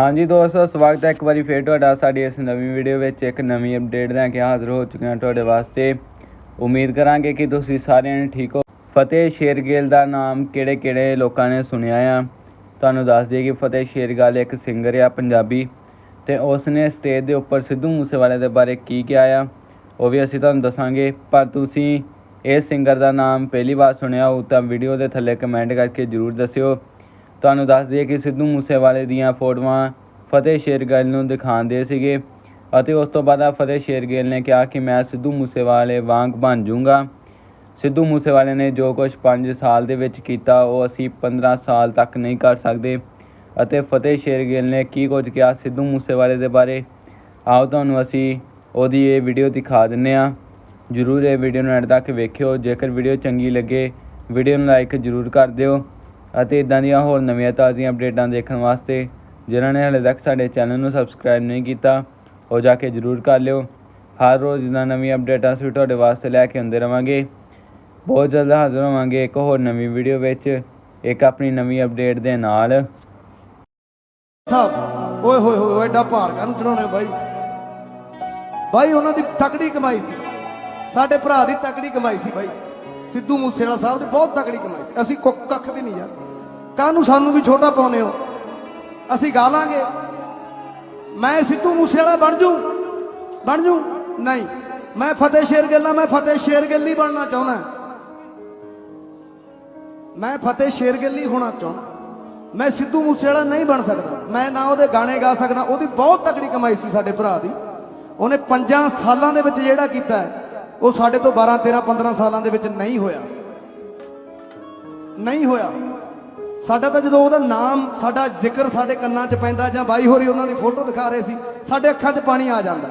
ਹਾਂਜੀ ਦੋਸਤੋ, ਸਵਾਗਤ ਹੈ ਇੱਕ ਵਾਰੀ ਫੇਰ ਤੁਹਾਡਾ ਸਾਡੀ ਇਸ ਨਵੀਂ ਵੀਡੀਓ ਵਿੱਚ। ਇੱਕ ਨਵੀਂ ਅਪਡੇਟ ਲੈ ਕੇ ਹਾਜ਼ਰ ਹੋ ਚੁੱਕੇ ਹਾਂ ਤੁਹਾਡੇ ਵਾਸਤੇ। ਉਮੀਦ ਕਰਾਂਗੇ ਕਿ ਤੁਸੀਂ ਸਾਰਿਆਂ ਨੇ ਠੀਕ ਹੋ। ਫਤਿਹ ਸ਼ੇਰਗਿੱਲ ਦਾ ਨਾਮ ਕਿਹੜੇ ਕਿਹੜੇ ਲੋਕਾਂ ਨੇ ਸੁਣਿਆ ਆ? ਤੁਹਾਨੂੰ ਦੱਸ ਦਈਏ ਕਿ ਫਤਿਹ ਸ਼ੇਰਗਿੱਲ ਇੱਕ ਸਿੰਗਰ ਆ, ਪੰਜਾਬੀ। ਤੇ ਉਸ ਨੇ ਸਟੇਜ ਦੇ ਉੱਪਰ ਸਿੱਧੂ ਮੂਸੇਵਾਲੇ ਦੇ ਬਾਰੇ ਕੀ ਕਿਹਾ ਆ, ਉਹ ਵੀ ਅਸੀਂ ਤੁਹਾਨੂੰ ਦੱਸਾਂਗੇ। ਪਰ ਤੁਸੀਂ ਇਸ ਸਿੰਗਰ ਦਾ ਨਾਮ ਪਹਿਲੀ ਵਾਰ ਸੁਣਿਆ ਹੋ ਤਾਂ ਵੀਡੀਓ ਦੇ ਥੱਲੇ ਕਮੈਂਟ ਕਰਕੇ ਜਰੂਰ ਦੱਸਿਓ। ਤੁਹਾਨੂੰ ਦੱਸ ਦਈਏ ਕਿ ਸਿੱਧੂ ਮੂਸੇਵਾਲੇ ਦੀਆਂ ਫੋਟੋਆਂ ਫਤਿਹ ਸ਼ੇਰਗਿੱਲ ਨੂੰ ਦਿਖਾਉਂਦੇ ਸੀਗੇ ਅਤੇ ਉਸ ਤੋਂ ਬਾਅਦ ਆ ਫਤਿਹ ਸ਼ੇਰਗਿੱਲ ਨੇ ਕਿਹਾ ਕਿ ਮੈਂ ਸਿੱਧੂ ਮੂਸੇਵਾਲੇ ਵਾਂਗ ਬਣ ਜਾਊਂਗਾ। ਸਿੱਧੂ ਮੂਸੇਵਾਲੇ ਨੇ ਜੋ ਕੁਝ 5 ਸਾਲ ਦੇ ਵਿੱਚ ਕੀਤਾ, ਉਹ ਅਸੀਂ 15 ਸਾਲ ਤੱਕ ਨਹੀਂ ਕਰ ਸਕਦੇ। ਅਤੇ ਫਤਿਹ ਸ਼ੇਰਗਿੱਲ ਨੇ ਕੀ ਕੁਝ ਕਿਹਾ ਸਿੱਧੂ ਮੂਸੇਵਾਲੇ ਦੇ ਬਾਰੇ? ਆਓ ਤੁਹਾਨੂੰ ਅਸੀਂ ਉਹਦੀ ਇਹ ਵੀਡੀਓ ਦਿਖਾ ਦਿੰਨੇ ਆ ਜਰੂਰ ਇਹ ਵੀਡੀਓ ਨੂੰ ਐਡ ਤੱਕ ਵੇਖਿਓ। ਜੇਕਰ ਵੀਡੀਓ ਚੰਗੀ ਲੱਗੇ, ਵੀਡੀਓ ਨੂੰ ਲਾਈਕ ਜਰੂਰ ਕਰ ਦਿਓ। ਅਤੇ ਇਦਾਂ ਦੀਆਂ ਹੋਰ ਨਵੀਆਂ ਤਾਜ਼ੀਆਂ ਅਪਡੇਟਾਂ ਦੇਖਣ ਵਾਸਤੇ ਜਿਨ੍ਹਾਂ ਨੇ ਹਲੇ ਤੱਕ ਸਾਡੇ ਚੈਨਲ ਨੂੰ ਸਬਸਕ੍ਰਾਈਬ ਨਹੀਂ ਕੀਤਾ, ਉਹ ਜਾ ਕੇ ਜਰੂਰ ਕਰ ਲਿਓ। ਹਰ ਰੋਜ਼ ਇਹਨਾਂ ਨਵੀਆਂ ਅਪਡੇਟਾਂ ਅਸੀਂ ਤੁਹਾਡੇ ਵਾਸਤੇ ਲੈ ਕੇ ਆਉਂਦੇ ਰਵਾਂਗੇ। ਬਹੁਤ ਜਲਦ ਹਾਜ਼ਰ ਹੋਵਾਂਗੇ ਇੱਕ ਹੋਰ ਨਵੀਂ ਵੀਡੀਓ ਵਿੱਚ। ਇੱਕ ਆਪਣੀ ਨਵੀਂ ਅਪਡੇਟ ਦੇ ਨਾਲ। ਸਾਹਿਬ ਓਏ ਹੋਏ ਹੋਏ ਐਡਾ ਭਾਰ ਕਾਹਨੂੰ ਚੜਾਉਣੇ ਬਾਈ? ਬਾਈ, ਉਹਨਾਂ ਦੀ ਤਕੜੀ ਕਮਾਈ ਸੀ। ਸਾਡੇ ਭਰਾ ਦੀ ਤਕੜੀ ਕਮਾਈ ਸੀ ਬਾਈ। ਸਿੱਧੂ ਮੂਸੇਵਾਲਾ ਸਾਹਿਬ ਦੀ ਬਹੁਤ ਤਕੜੀ ਕਮਾਈ ਸੀ। ਅਸੀਂ ਕੁੱਖ ਕੱਖ ਵੀ ਨਹੀਂ ਯਾਰ। ਕਾਹਨੂੰ ਸਾਨੂੰ ਵੀ ਛੋਟਾ ਪਾਉਨੇ ਹੋ? ਅਸੀਂ ਗਾ ਲਾਂਗੇ। ਮੈਂ ਸਿੱਧੂ ਮੂਸੇਵਾਲਾ ਬਣ ਜੂ। ਬਣ ਜੂ? ਨਹੀਂ। ਮੈਂ ਫਤਿਹ ਸ਼ੇਰਗਿੱਲ ਨਾਲ ਮੈਂ ਫਤਿਹ ਸ਼ੇਰਗਿੱਲ ਹੀ ਬਣਨਾ ਚਾਹੁੰਦਾ। ਮੈਂ ਫਤਿਹ ਸ਼ੇਰਗਿੱਲ ਹੀ ਹੋਣਾ ਚਾਹੁੰਦਾ। ਮੈਂ ਸਿੱਧੂ ਮੂਸੇਵਾਲਾ ਨਹੀਂ ਬਣ ਸਕਦਾ। ਮੈਂ ਨਾ ਉਹਦੇ ਗਾਣੇ ਗਾ ਸਕਦਾ। ਉਹਦੀ ਬਹੁਤ ਤਕੜੀ ਕਮਾਈ ਸੀ ਸਾਡੇ ਭਰਾ ਦੀ। ਉਹਨੇ 5 ਸਾਲਾਂ ਦੇ ਵਿੱਚ ਜਿਹੜਾ ਕੀਤਾ ਹੈ, ਉਹ ਸਾਡੇ ਤੋਂ 12 13 15 ਸਾਲਾਂ ਦੇ ਵਿੱਚ ਨਹੀਂ ਹੋਇਆ। ਨਹੀਂ ਹੋਇਆ। ਸਾਡਾ ਤਾਂ ਜਦੋਂ ਉਹਦਾ ਨਾਮ, ਸਾਡਾ ਜ਼ਿਕਰ ਸਾਡੇ ਕੰਨਾਂ 'ਚ ਪੈਂਦਾ ਜਾਂ ਬਾਈ ਹੋਰੀ ਉਹਨਾਂ ਦੀ ਫੋਟੋ ਦਿਖਾ ਰਹੇ ਸੀ, ਸਾਡੇ ਅੱਖਾਂ 'ਚ ਪਾਣੀ ਆ ਜਾਂਦਾ।